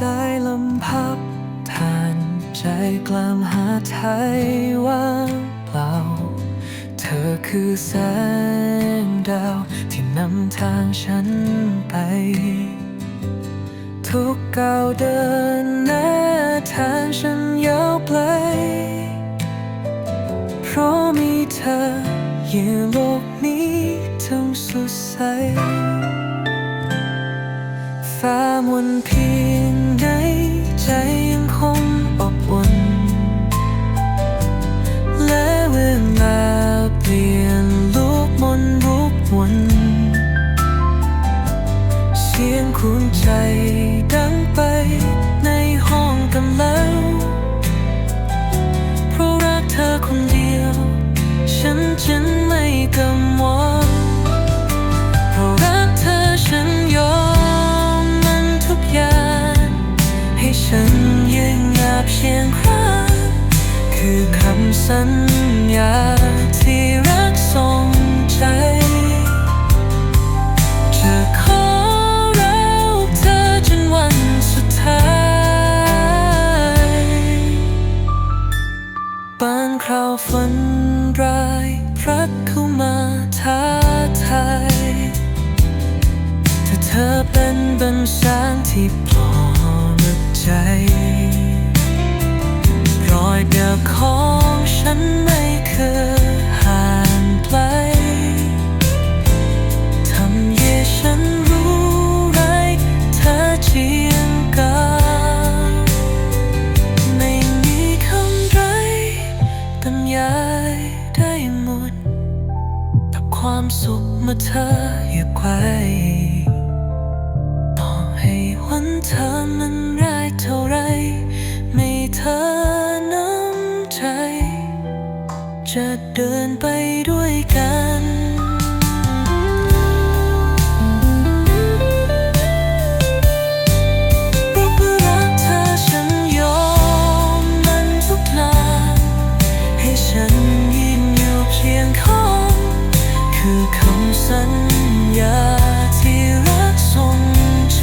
พับทานใจกลามหาไทยว่างเปล่า เธอคือแสงดาว ที่นำทางฉันไป ทุกก้าวเดินหน้าทางฉันยาวไกลเพราะมีเธออยู่โลกนี้ สียงคุณใจดังไปในห้องกันแล้ว เพราะรักเธอคนเดียว ฉันจึงไม่กังวลเพราะรักเธอฉันยอมมันทุกอย่างให้ฉันยืนหยับเชียงข้างคือคำสัญญาที่รักทรงใจ ราฝันร้ายพลัดเข้ามาท้าทายถ้าเธอเป็นบัญชาที่ปลอบใจ สุขเมื่อเธออยู่าไกวต่อให้วันเธอมันร้ายเท่าไร ไม่เธอน้ำใจ จะเดินไปด้วยกัน คือคำสัญญาที่รักทรงใจ